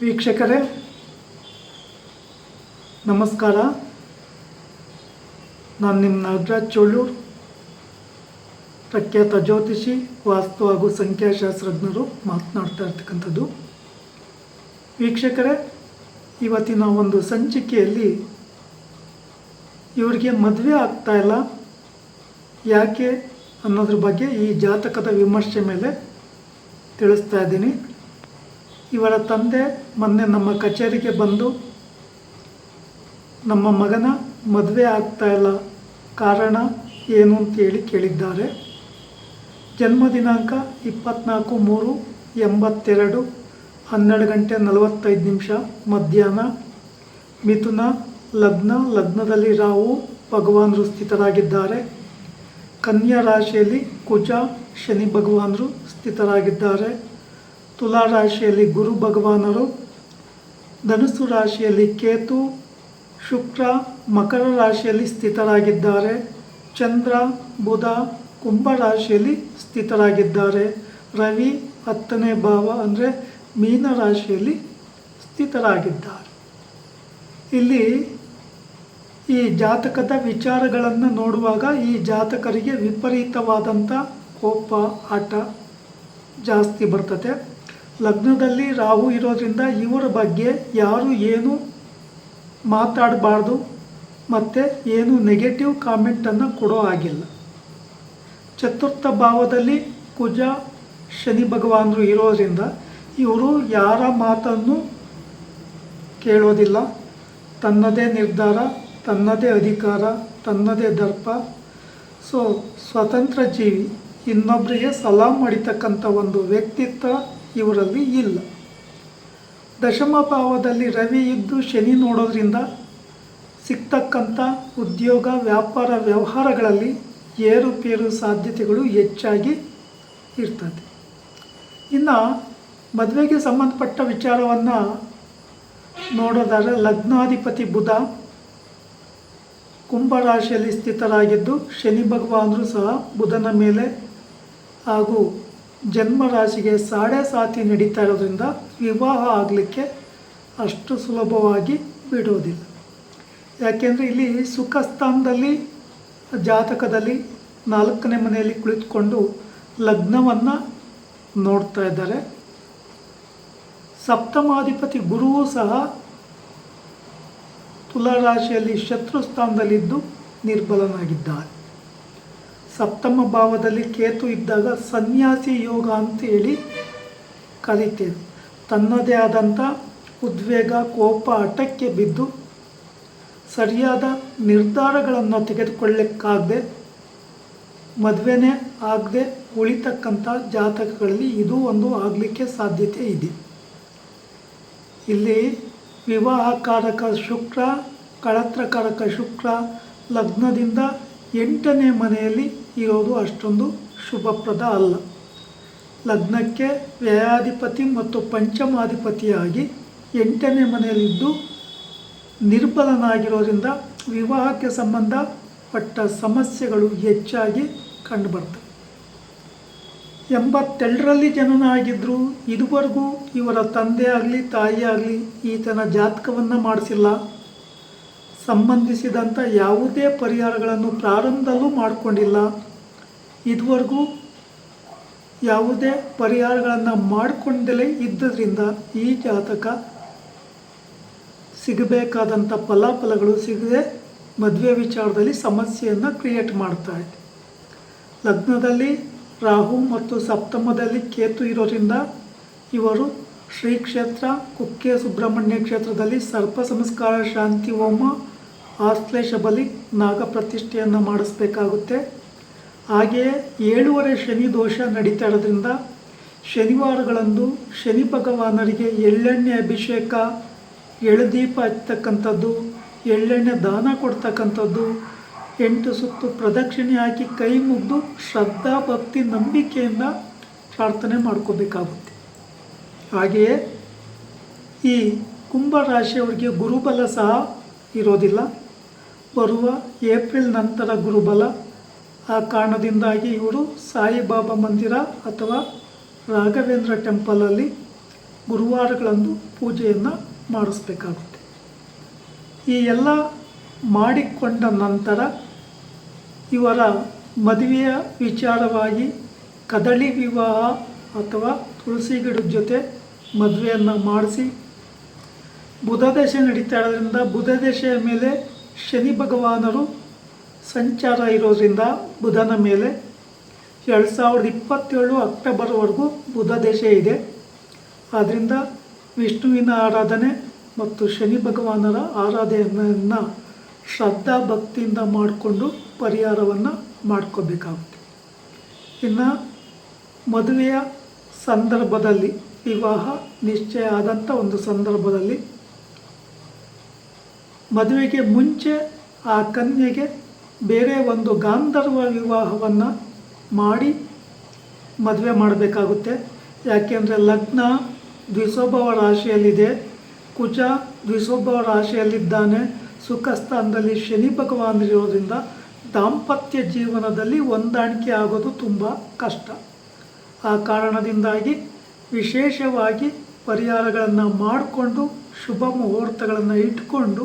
ವೀಕ್ಷಕರೇ, ನಮಸ್ಕಾರ. ನಾನು ನಿಮ್ಮ ನಾಗರಾಜ್ ಚೋಳೂರ್, ಪ್ರಖ್ಯಾತ ಜ್ಯೋತಿಷಿ, ವಾಸ್ತು ಹಾಗೂ ಸಂಖ್ಯಾಶಾಸ್ತ್ರಜ್ಞರು ಮಾತನಾಡ್ತಾ ಇರ್ತಕ್ಕಂಥದ್ದು. ವೀಕ್ಷಕರೇ, ಇವತ್ತಿನ ಒಂದು ಸಂಚಿಕೆಯಲ್ಲಿ ಇವರಿಗೆ ಮದುವೆ ಆಗ್ತಾ ಇಲ್ಲ. ಯಾಕೆ ಅನ್ನೋದ್ರ ಬಗ್ಗೆ ಈ ಜಾತಕದ ವಿಮರ್ಶೆ ಮೇಲೆ ತಿಳಿಸ್ತಾ ಇದ್ದೀನಿ. ಇವರ ತಂದೆ ಮೊನ್ನೆ ನಮ್ಮ ಕಚೇರಿಗೆ ಬಂದು, ನಮ್ಮ ಮಗನ ಮದುವೆ ಆಗ್ತಾ ಇಲ್ಲ. ಕಾರಣ ಏನು ಅಂತೇಳಿ ಕೇಳಿದ್ದಾರೆ. ಜನ್ಮ ದಿನಾಂಕ ಇಪ್ಪತ್ನಾಲ್ಕು ಮೂರು ಎಂಬತ್ತೆರಡು ಹನ್ನೆರಡು ಗಂಟೆ ನಲವತ್ತೈದು ನಿಮಿಷ ಮಧ್ಯಾಹ್ನ. ಮಿಥುನ ಲಗ್ನ ಲಗ್ನದಲ್ಲಿ ರಾಹು ಭಗವಾನರು ಸ್ಥಿತರಾಗಿದ್ದಾರೆ. ಕನ್ಯಾ ರಾಶಿಯಲ್ಲಿ ಕುಜ ಶನಿ ಭಗವಾನರು ಸ್ಥಿತರಾಗಿದ್ದಾರೆ. ತುಲಾ ರಾಶಿಯಲ್ಲಿ ಗುರು ಭಗವಾನರು, ಧನುಸ್ಸು ರಾಶಿಯಲ್ಲಿ ಕೇತು, ಶುಕ್ರ, ಮಕರ ರಾಶಿಯಲ್ಲಿ ಸ್ಥಿತರಾಗಿದ್ದಾರೆ, ಚಂದ್ರ, ಬುಧ, ಕುಂಭ ರಾಶಿಯಲ್ಲಿ ಸ್ಥಿತರಾಗಿದ್ದಾರೆ, ರವಿ ಹತ್ತನೇ ಭಾವ ಅಂದರೆ ಮೀನ ರಾಶಿಯಲ್ಲಿ ಸ್ಥಿತರಾಗಿದ್ದಾರೆ. ಇಲ್ಲಿ ಈ ಜಾತಕದ ವಿಚಾರಗಳನ್ನು ನೋಡುವಾಗ ಈ ಜಾತಕರಿಗೆ ವಿಪರೀತವಾದಂಥ ಕೋಪ ಆಟ ಜಾಸ್ತಿ ಬರ್ತದೆ ಲಗ್ನದಲ್ಲಿ ರಾಹು ಇರೋದ್ರಿಂದ ಇವರ ಬಗ್ಗೆ ಯಾರು ಏನು ಮಾತಾಡಬಾರ್ದು, ಮತ್ತು ಏನು ನೆಗೆಟಿವ್ ಕಾಮೆಂಟನ್ನು ಕೊಡೋ ಆಗಿಲ್ಲ ಚತುರ್ಥ ಭಾವದಲ್ಲಿ ಕುಜ, ಶನಿ ಭಗವಾನರು ಇರೋದ್ರಿಂದ ಇವರು ಯಾರ ಮಾತನ್ನು ಕೇಳೋದಿಲ್ಲ. ತನ್ನದೇ ನಿರ್ಧಾರ, ತನ್ನದೇ ಅಧಿಕಾರ, ತನ್ನದೇ ದರ್ಪ. ಸೊ, ಸ್ವತಂತ್ರ ಜೀವಿ ಇನ್ನೊಬ್ಬರಿಗೆ ಸಲಾಂ ಮಾಡಿತಕ್ಕಂಥ ಒಂದು ವ್ಯಕ್ತಿತ್ವ ಇವರಲ್ಲಿ ಇಲ್ಲ. ದಶಮ ಭಾವದಲ್ಲಿ ರವಿ ಇದ್ದು ಶನಿ ನೋಡೋದ್ರಿಂದ ಸಿಗ್ತಕ್ಕಂಥ ಉದ್ಯೋಗ, ವ್ಯಾಪಾರ ವ್ಯವಹಾರಗಳಲ್ಲಿ ಏರುಪೇರು ಸಾಧ್ಯತೆಗಳು ಹೆಚ್ಚಾಗಿ ಇರ್ತದೆ. ಇನ್ನು ಮದುವೆಗೆ ಸಂಬಂಧಪಟ್ಟ ವಿಚಾರವನ್ನು ನೋಡೋದಾದರೆ ಲಗ್ನಾಧಿಪತಿ ಬುಧ ಕುಂಭ ರಾಶಿಯಲ್ಲಿ ಸ್ಥಿತರಾಗಿದ್ದು ಶನಿ ಭಗವಾನರು ಸಹ ಬುಧನ ಮೇಲೆ ಹಾಗೂ ಜನ್ಮ ರಾಶಿಗೆ ಸಾಡೆ ಸಾತಿ ನಡೀತಾ ಇರೋದ್ರಿಂದ ವಿವಾಹ ಆಗಲಿಕ್ಕೆ ಅಷ್ಟು ಸುಲಭವಾಗಿ ಬಿಡೋದಿಲ್ಲ. ಯಾಕೆಂದರೆ ಇಲ್ಲಿ ಸುಖ ಸ್ಥಾನದಲ್ಲಿ ಜಾತಕದಲ್ಲಿ ನಾಲ್ಕನೇ ಮನೆಯಲ್ಲಿ ಕುಳಿತುಕೊಂಡು ಲಗ್ನವನ್ನು ನೋಡ್ತಾ ಇದ್ದಾರೆ. ಸಪ್ತಮಾಧಿಪತಿ ಗುರುವು ಸಹ ತುಲಾರಾಶಿಯಲ್ಲಿ ಶತ್ರು ಸ್ಥಾನದಲ್ಲಿದ್ದು ನಿರ್ಬಲನಾಗಿದ್ದಾರೆ. ಸಪ್ತಮ ಭಾವದಲ್ಲಿ ಕೇತು ಇದ್ದಾಗ ಸನ್ಯಾಸಿ ಯೋಗ ಅಂತೇಳಿ ಕರಿತೇವೆ ತನ್ನದೇ ಆದಂಥ ಉದ್ವೇಗ, ಕೋಪ ಹಠಕ್ಕೆ ಬಿದ್ದು ಸರಿಯಾದ ನಿರ್ಧಾರಗಳನ್ನು ತೆಗೆದುಕೊಳ್ಳಕ್ಕಾಗದೆ, ಮದುವೆನೇ ಆಗದೆ ಉಳಿತಕ್ಕಂಥ ಜಾತಕಗಳಲ್ಲಿ ಇದು ಒಂದು ಆಗಲಿಕ್ಕೆ ಸಾಧ್ಯತೆ ಇದೆ. ಇಲ್ಲಿ ವಿವಾಹಕಾರಕ ಶುಕ್ರ, ಕಳತ್ರಕಾರಕ ಶುಕ್ರ, ಲಗ್ನದಿಂದ ಎಂಟನೇ ಮನೆಯಲ್ಲಿ ಇರೋದು ಅಷ್ಟೊಂದು ಶುಭಪ್ರದ ಅಲ್ಲ. ಲಗ್ನಕ್ಕೆ ವ್ಯಯಾಧಿಪತಿ ಮತ್ತು ಪಂಚಮಾಧಿಪತಿಯಾಗಿ ಎಂಟನೇ ಮನೆಯಲ್ಲಿದ್ದು ನಿರ್ಬಲನಾಗಿರೋದ್ರಿಂದ ವಿವಾಹಕ್ಕೆ ಸಂಬಂಧಪಟ್ಟ ಸಮಸ್ಯೆಗಳು ಹೆಚ್ಚಾಗಿ ಕಂಡುಬರ್ತವೆ ಎಂಬತ್ತೆರಡರಲ್ಲಿ ಜನನ ಆಗಿದ್ದರು ಇದುವರೆಗೂ ಇವರ ತಂದೆ ಆಗಲಿ, ತಾಯಿ ಆಗಲಿ ಈತನ ಜಾತಕವನ್ನು ಮಾಡಿಸಿಲ್ಲ. ಸಂಬಂಧಿಸಿದಂಥ ಯಾವುದೇ ಪರಿಹಾರಗಳನ್ನು ಪ್ರಾರಂಭದಲ್ಲೂ ಮಾಡಿಕೊಂಡಿಲ್ಲ. ಇದುವರೆಗೂ ಯಾವುದೇ ಪರಿಹಾರಗಳನ್ನು ಮಾಡಿಕೊಂಡಲೇ ಇದ್ದದ್ರಿಂದ ಈ ಜಾತಕ ಸಿಗಬೇಕಾದಂಥ ಫಲಾಫಲಗಳು ಸಿಗದೆ ಮದುವೆ ವಿಚಾರದಲ್ಲಿ ಸಮಸ್ಯೆಯನ್ನು ಕ್ರಿಯೇಟ್ ಮಾಡ್ತಾ ಇದೆ. ಲಗ್ನದಲ್ಲಿ ರಾಹು ಮತ್ತು ಸಪ್ತಮದಲ್ಲಿ ಕೇತು ಇರೋದ್ರಿಂದ ಇವರು ಶ್ರೀ ಕ್ಷೇತ್ರ ಕುಕ್ಕೆ ಸುಬ್ರಹ್ಮಣ್ಯ ಕ್ಷೇತ್ರದಲ್ಲಿ ಸರ್ಪ ಸಂಸ್ಕಾರ, ಶಾಂತಿ, ಹೋಮ ಆಶ್ಲೇಷ ಬಲಿ ನಾಗ ಪ್ರತಿಷ್ಠೆಯನ್ನು ಮಾಡಿಸ್ಬೇಕಾಗುತ್ತೆ. ಹಾಗೆಯೇ ಏಳುವರೆ ಶನಿ ದೋಷ ನಡೀತಾ ಇರೋದ್ರಿಂದ ಶನಿವಾರಗಳಂದು ಶನಿ ಭಗವಾನರಿಗೆ ಎಳ್ಳೆಣ್ಣೆ ಅಭಿಷೇಕ, ಎಳದೀಪ ಹಚ್ಚತಕ್ಕಂಥದ್ದು, ಎಳ್ಳೆಣ್ಣೆ ದಾನ ಕೊಡ್ತಕ್ಕಂಥದ್ದು, ಎಂಟು ಸುತ್ತು ಪ್ರದಕ್ಷಿಣೆ ಹಾಕಿ ಕೈ ಮುಗಿದು ಶ್ರದ್ಧಾ ಭಕ್ತಿ ನಂಬಿಕೆಯಿಂದ ಪ್ರಾರ್ಥನೆ ಮಾಡ್ಕೋಬೇಕಾಗುತ್ತೆ. ಹಾಗೆಯೇ ಈ ಕುಂಭ ರಾಶಿಯವರಿಗೆ ಗುರುಬಲ ಸಹ ಇರೋದಿಲ್ಲ. ಬರುವ ಏಪ್ರಿಲ್ ನಂತರ ಗುರುಬಲ. ಆ ಕಾರಣದಿಂದಾಗಿ ಇವರು ಸಾಯಿಬಾಬಾ ಮಂದಿರ ಅಥವಾ ರಾಘವೇಂದ್ರ ಟೆಂಪಲಲ್ಲಿ ಗುರುವಾರಗಳಂದು ಪೂಜೆಯನ್ನು ಮಾಡಿಸ್ಬೇಕಾಗುತ್ತೆ. ಈ ಎಲ್ಲ ಮಾಡಿಕೊಂಡ ನಂತರ ಇವರ ಮದುವೆಯ ವಿಚಾರವಾಗಿ ಕದಳಿ ವಿವಾಹ ಅಥವಾ ತುಳಸಿ ಗಿಡದ ಜೊತೆ ಮದುವೆಯನ್ನು ಮಾಡಿಸಿ ಬುಧದಶೆ ನಡೀತಾ ಇರೋದ್ರಿಂದ ಬುಧದಶೆಯ ಮೇಲೆ ಶನಿ ಭಗವಾನರು ಸಂಚಾರ ಇರೋದ್ರಿಂದ ಬುಧನ ಮೇಲೆ ಎರಡು ಸಾವಿರದ ಇಪ್ಪತ್ತೇಳು ಅಕ್ಟೋಬರ್ವರೆಗೂ ಬುಧ ದೇಶ ಇದೆ. ಆದ್ದರಿಂದ ವಿಷ್ಣುವಿನ ಆರಾಧನೆ ಮತ್ತು ಶನಿ ಭಗವಾನರ ಆರಾಧನೆಯನ್ನು ಶ್ರದ್ಧಾ ಭಕ್ತಿಯಿಂದ ಮಾಡಿಕೊಂಡು ಪರಿಹಾರವನ್ನು ಮಾಡ್ಕೋಬೇಕಾಗುತ್ತೆ. ಇನ್ನು ಮದುವೆಯ ಸಂದರ್ಭದಲ್ಲಿ, ವಿವಾಹ ನಿಶ್ಚಯ ಆದಂಥ ಒಂದು ಸಂದರ್ಭದಲ್ಲಿ ಮದುವೆಗೆ ಮುಂಚೆ ಆ ಕನ್ಯೆಗೆ ಬೇರೆ ಒಂದು ಗಾಂಧರ್ವ ವಿವಾಹವನ್ನು ಮಾಡಿ ಮದುವೆ ಮಾಡಬೇಕಾಗುತ್ತೆ. ಯಾಕೆಂದರೆ ಲಗ್ನ ದ್ವಿಸೋಭವ ರಾಶಿಯಲ್ಲಿದೆ. ಕುಜ ದ್ವಿಸೋಭವ ರಾಶಿಯಲ್ಲಿದ್ದಾನೆ. ಸುಖ ಸ್ಥಾನದಲ್ಲಿ ಶನಿ ಭಗವಾನರಿರೋದ್ರಿಂದ ದಾಂಪತ್ಯ ಜೀವನದಲ್ಲಿ ಹೊಂದಾಣಿಕೆ ಆಗೋದು ತುಂಬ ಕಷ್ಟ. ಆ ಕಾರಣದಿಂದಾಗಿ ವಿಶೇಷವಾಗಿ ಪರಿಹಾರಗಳನ್ನು ಮಾಡಿಕೊಂಡು ಶುಭ ಮುಹೂರ್ತಗಳನ್ನು ಇಟ್ಕೊಂಡು